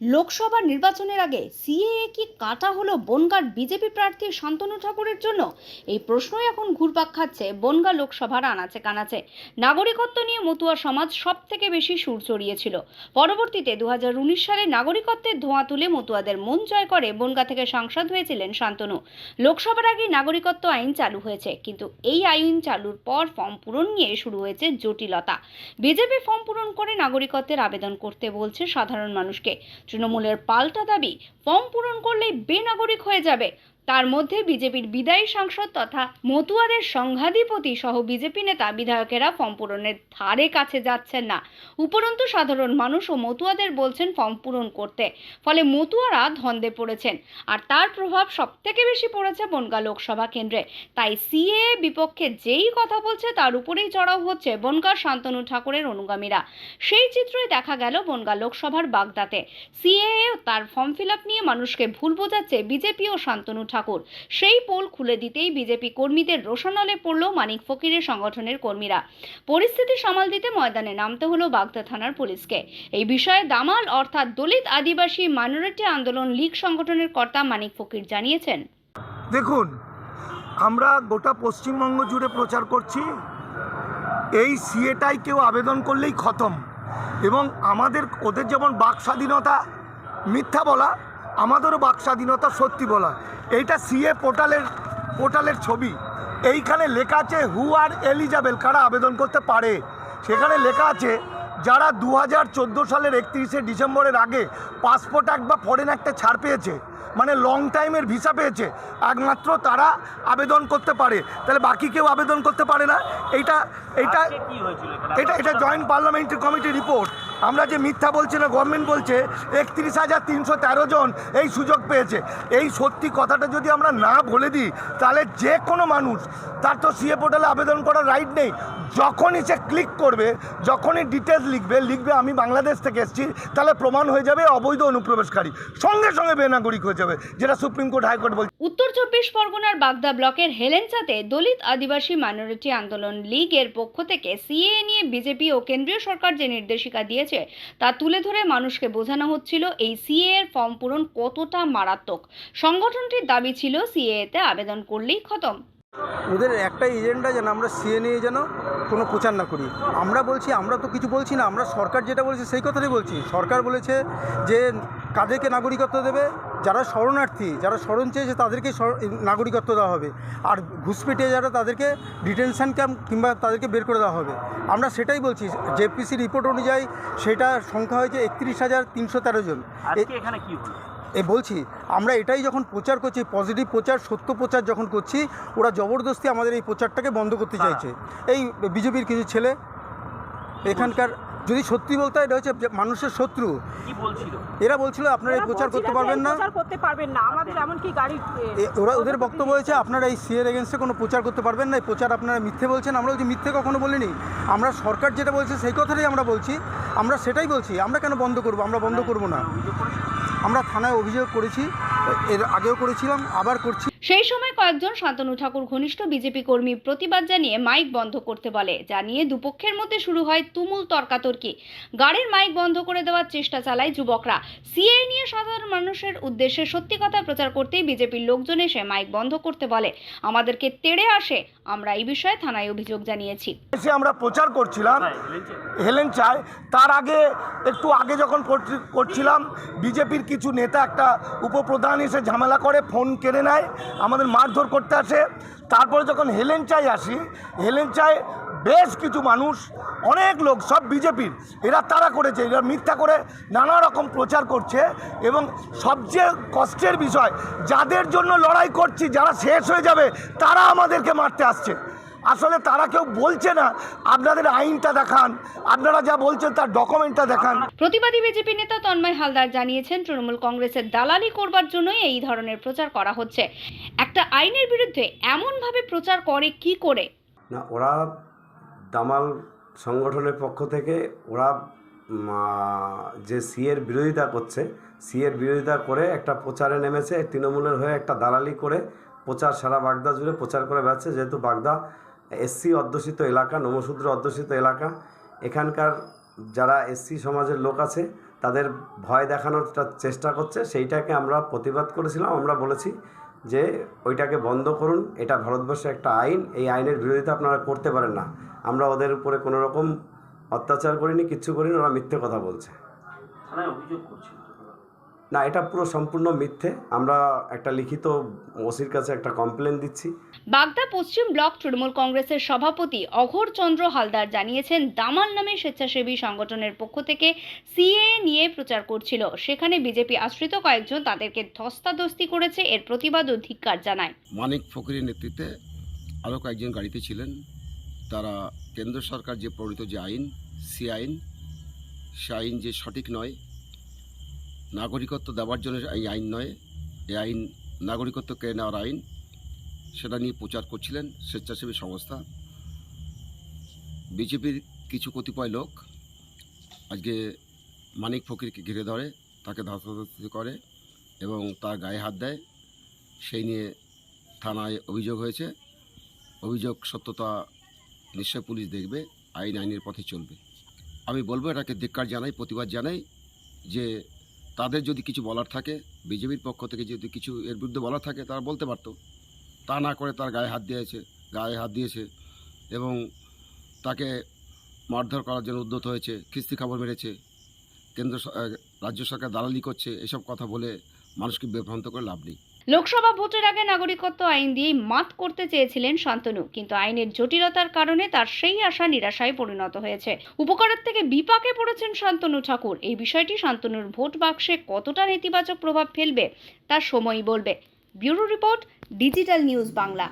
লোকসভা নির্বাচনের আগে সিএএ কি কাটা হলো বনগাঁর বিজেপি প্রার্থী শান্তনু ঠাকুরের জন্য? এই প্রশ্ন এখন ঘুরপাক খাচ্ছে বনগাঁ লোকসভার আনাচে কানাচে। নাগরিকত্ব নিয়ে মতুয়া সমাজ সব থেকে বেশি সুর চড়িয়েছিল। পরবর্তীতে দুহাজার উনিশ সালে নাগরিকত্বের ধোঁয়া তুলে মতুয়াদের মন জয় করে বনগাঁ থেকে সাংসদ হয়েছিলেন শান্তনু। লোকসভার আগে নাগরিকত্ব আইন চালু হয়েছে, কিন্তু এই আইন চালুর পর ফর্ম পূরণ নিয়ে শুরু হয়েছে জটিলতা। বিজেপি ফর্ম পূরণ করে নাগরিকত্বের আবেদন করতে বলছে সাধারণ মানুষকে। তৃণমূলের পাল্টা দাবি ফর্ম পূরণ করলেই বেনাগরিক হয়ে যাবে। তার মধ্যে বিজেপির বিদায়ী সাংসদ তথা মতুয়াদের সংঘাধিপতি সহ বিজেপি নেতা বিধায়কেরা ফর্ম পূরণের ধারে কাছে যাচ্ছেন না। উপরন্তু সাধারণ মানুষ ও মতুয়াদের বলছেন ফর্ম পূরণ করতে। ফলে মতুয়ারা ধন্দে পড়েছেন। আর তার প্রভাব সবথেকে বেশি পড়েছে বনগাঁ লোকসভা কেন্দ্রে। তাই সিএ বিপক্ষে যেই কথা বলছে তার উপরেই চড়াও হচ্ছে বনগাঁ শান্তনু ঠাকুরের অনুগামীরা। সেই চিত্রই দেখা গেল বনগাঁ লোকসভার বাগদাতে। সিএএ ও তার ফর্ম ফিল নিয়ে মানুষকে ভুল বোঝাচ্ছে বিজেপি ও শান্তনু ঠাকুর। সেই পোল খুলে দিতেই বিজেপি কর্মীদের রোশানলে পড়ল মানিক ফকিরের সংগঠনের কর্মীরা। পরিস্থিতি সামাল দিতে ময়দানে নামতে হলো বাগদা থানার পুলিশকে। এই বিষয়ে দামাল অর্থাৎ দলিত আদিবাসী মাইনরিটি আন্দোলন লীগ সংগঠনের কর্তা মানিক ফকির জানিয়েছেন। দেখুন, আমরা গোটা পশ্চিমবঙ্গ জুড়ে প্রচার করছি। এই সিএটাই কেউ আবেদন করলেই খতম। এবং আমাদের, ওদের যেমন বাক স্বাধীনতা, মিথ্যা বলা আমাদেরও বাক স্বাধীনতা সত্যি বলা। এইটা সিএ পোর্টালের পোর্টালের ছবি। এইখানে লেখা আছে হু আর এলিজাবেল কারা আবেদন করতে পারে? সেখানে লেখা আছে যারা দু হাজার চোদ্দ সালের একত্রিশে ডিসেম্বরের আগে পাসপোর্ট অ্যাক্ট বা ফরেন অ্যাক্টে ছাড় পেয়েছে মানে লং টাইমের ভিসা পেয়েছে একমাত্র তারা আবেদন করতে পারে। তাহলে বাকি কেউ আবেদন করতে পারে না? এইটা এইটা এটা এটা জয়েন্ট পার্লামেন্টারি কমিটি রিপোর্ট আমরা যে মিথ্যা বলছি না গভর্নমেন্ট বলছে, একত্রিশ হাজার তিনশো তেরো জন এই সুযোগ পেয়েছে। এই সত্যি কথাটা যদি আমরা না বলে দিই, তাহলে যে কোনো মানুষ, তার তো সিএ পোর্টালে আবেদন করার রাইট নেই। যখনই সে ক্লিক করবে, যখনই ডিটেলস লিখবে লিখবে, আমি বাংলাদেশ থেকে এসেছি, তাহলে প্রমাণ হয়ে যাবে অবৈধ অনুপ্রবেশকারী। সঙ্গে সঙ্গে বেনাগরিক হয়ে যাবে, যেটা সুপ্রিম কোর্ট হাইকোর্ট বলছে। উত্তর চব্বিশ পরগনার বাগদা ব্লকের হেলেঞ্চাতে দলিত আদিবাসী মাইনরিটি আন্দোলন লীগের পক্ষ থেকে সিএএ নিয়ে বিজেপি ও কেন্দ্রীয় সরকার যে নির্দেশিকা দিয়েছে তা তুলে ধরে মানুষকে বোঝানো হচ্ছিল এই সিএ এর ফর্ম পূরণ কতটা মারাত্মক। সংগঠনটির দাবি ছিল সিএ তে আবেদন করলেই খতম। ওদের একটাই এজেন্ডা যেন আমরা সিএ নিয়ে যেন কোনো প্রচার না করি। আমরা বলছি, আমরা তো কিছু বলছি না, আমরা সরকার যেটা বলেছে সেই কথাটাই বলছি। সরকার বলেছে যে কাদেরকে নাগরিকত্ব দেবে, যারা শরণার্থী, যারা শরণ চেয়েছে তাদেরকে নাগরিকত্ব দেওয়া হবে। আর ঘুষপেটিয়ে যারা তাদেরকে ডিটেনশন ক্যাম্প কিংবা তাদেরকে বের করে দেওয়া হবে। আমরা সেটাই বলছি। জেপিসি রিপোর্ট অনুযায়ী সেটা সংখ্যা হয়েছে একত্রিশ হাজার তিনশো তেরো জন। এখানে এ বলছি আমরা এটাই যখন প্রচার করছি পজিটিভ প্রচার সত্য প্রচার যখন করছি ওরা জবরদস্তি আমাদের এই প্রচারটাকে বন্ধ করতে চাইছে। এই বিজেপির কিছু ছেলে এখানকার যদি সত্যি বলতে হয় এটা হচ্ছে যে মানুষের শত্রু। এরা বলছিল আপনারা এই প্রচার করতে পারবেন না। করতে পারবেন না। আমাদের এমনকি গাড়ি ওরা ওদের বক্তব্য হয়েছে আপনারা এই সিএর এগেনস্টে কোনো প্রচার করতে পারবেন না। এই প্রচার আপনারা মিথ্যে বলছেন আমরা বলছি মিথ্যে কখনো বলিনি। আমরা সরকার যেটা বলছে সেই কথাটাই আমরা বলছি। আমরা সেটাই বলছি। আমরা কেন বন্ধ করব? আমরা বন্ধ করব না। আমরা থানায় অভিযোগ করেছি এর আগেও করেছিলাম আবার করছি। সেই সময় কয়েকজন শান্তনু ঠাকুর ঘনিষ্ঠ বিজেপি কর্মী প্রতিবাদ জানিয়ে মাইক বন্ধ করতে বলে। যা নিয়ে দুপক্ষের মধ্যে শুরু হয় তুমুল তর্কাতর্কি। গাড়ির মাইক বন্ধ করে দেওয়ার চেষ্টা চালায় যুবকরা। সিএ নিয়ে সাধারণ মানুষের উদ্দেশ্যে সত্যি কথা প্রচার করতেই বিজেপির লোকজন এসে মাইক বন্ধ করতে বলে। আমাদেরকে তেড়ে আসে, আমরা এই বিষয়ে থানায় অভিযোগ জানিয়েছি। আমরা প্রচার করছিলাম, হেলেন চায় তার আগে একটু আগে যখন করছিলাম, বিজেপির কিছু নেতা একটা উপপ্রধান এসে ঝামেলা করে, ফোন কেড়ে নেয়। আমাদের মারধর করতে আসে। তারপরে যখন হেলেন চাই আসি, হেলেন চাই বেশ কিছু মানুষ, অনেক লোক, সব বিজেপির, এরা তারা করেছে, এরা মিথ্যা করে নানা রকম প্রচার করছে এবং সবচেয়ে কষ্টের বিষয়, যাদের জন্য লড়াই করছি, যারা শেষ হয়ে যাবে, তারা আমাদেরকে মারতে আসছে। আসলে তারা কেউ বলছে না। আপনাদের আইনটা দেখান। আপনারা যা বলছেন তার ডকুমেন্টটা দেখান। প্রতিবাদী বিজেপি নেতা তন্ময় হালদার জানিয়েছেন তৃণমূল কংগ্রেসের দালালি করবার জন্যই এই ধরনের প্রচার করা হচ্ছে। একটা আইনের বিরুদ্ধে এমনভাবে প্রচার করে কি করে? না ওরা দামাল সংগঠনের পক্ষ থেকে ওরা যে সিএর বিরোধিতা করছে সিএর বিরোধিতা করে একটা প্রচারে নেমেছে তৃণমূলের হয়ে একটা দালালি করে প্রচার সারা বাগদা জুড়ে প্রচার করে বেড়াচ্ছে। যেহেতু বাগদা এসসি অধ্যুষিত এলাকা, নমশূদ্র অধ্যুষিত এলাকা। এখানকার যারা এসসি সমাজের লোক আছে, তাদের ভয় দেখানোরটা চেষ্টা করছে। সেইটাকে আমরা প্রতিবাদ করেছিলাম। আমরা বলেছি যে, ওইটাকে বন্ধ করুন। এটা ভারতবর্ষের একটা আইন। এই আইনের বিরোধিতা আপনারা করতে পারেন না। আমরা ওদের উপরে কোনো রকম অত্যাচার করিনি, কিচ্ছু করিনি। ওরা মিথ্যে কথা বলছে। না এটা পুরো সম্পূর্ণ মিথ্যে। আমরা একটা লিখিত ওসির কাছে একটা কমপ্লেন দিচ্ছি। বাগদা পশ্চিম ব্লক তৃণমূল কংগ্রেসের সভাপতি অঘোর চন্দ্র হালদার জানিয়েছেন দামাল নামে স্বেচ্ছাসেবী সংগঠনের পক্ষ থেকে সিএএ নিয়ে প্রচার করছিল। সেখানে বিজেপি আশ্রিত কয়েকজন তাদেরকে ধস্তাধস্তি করেছে এর প্রতিবাদ ও ধিক্কার জানায়। মানিক ফকিরের নেতৃত্বে আরও কয়েকজন গাড়িতে ছিলেন। তারা কেন্দ্র সরকার যে প্রণীত যে আইন সে আইন সে আইন যে সঠিক নয় নাগরিকত্ব দেওয়ার জন্য এই আইন নয়। এই আইন নাগরিকত্ব কেড়ে নেওয়ার আইন, সেটা নিয়ে প্রচার করছিলেন স্বেচ্ছাসেবী সংস্থা। বিজেপির কিছু কতিপয় লোক আজকে মানিক ফকিরকে ঘিরে ধরে, তাকে ধস্তাধস্তি করে এবং তার গায়ে হাত দেয়। সেই নিয়ে থানায় অভিযোগ হয়েছে। অভিযোগ সত্যতা নিশ্চয় পুলিশ দেখবে, আইন আইনের পথে চলবে। আমি বলব এটাকে ধিক্কার জানাই, প্রতিবাদ জানাই যে তাদের যদি কিছু বলার থাকে, বিজেপির পক্ষ থেকে যদি কিছু এর বিরুদ্ধে বলার থাকে, তারা বলতে পারতো। তা না করে তার গায়ে হাত দিয়েছে, গায়ে হাত দিয়েছে এবং তাকে মারধর করার জন্য উদ্যত হয়েছে, খিস্তি খবর মেরেছে, কেন্দ্র রাজ্য সরকার দালালি করছে, এসব কথা বলে মানুষকে বিভ্রান্ত করে লাভ নেই। লোকসভা ভোটের আগে নাগরিকত্ব আইন দিয়েই মাত করতে চেয়েছিলেন শান্তনু, কিন্তু আইনের জটিলতার কারণে তার সেই আশা নিরাশায় পরিণত হয়েছে। উপকারের থেকে বিপাকে পড়েছেন শান্তনু ঠাকুর। এই বিষয়টি শান্তনুর ভোট বাক্সে কতটা নেতিবাচক প্রভাব ফেলবে তা সময়ই বলবে। Bureau report, digital news Bangla.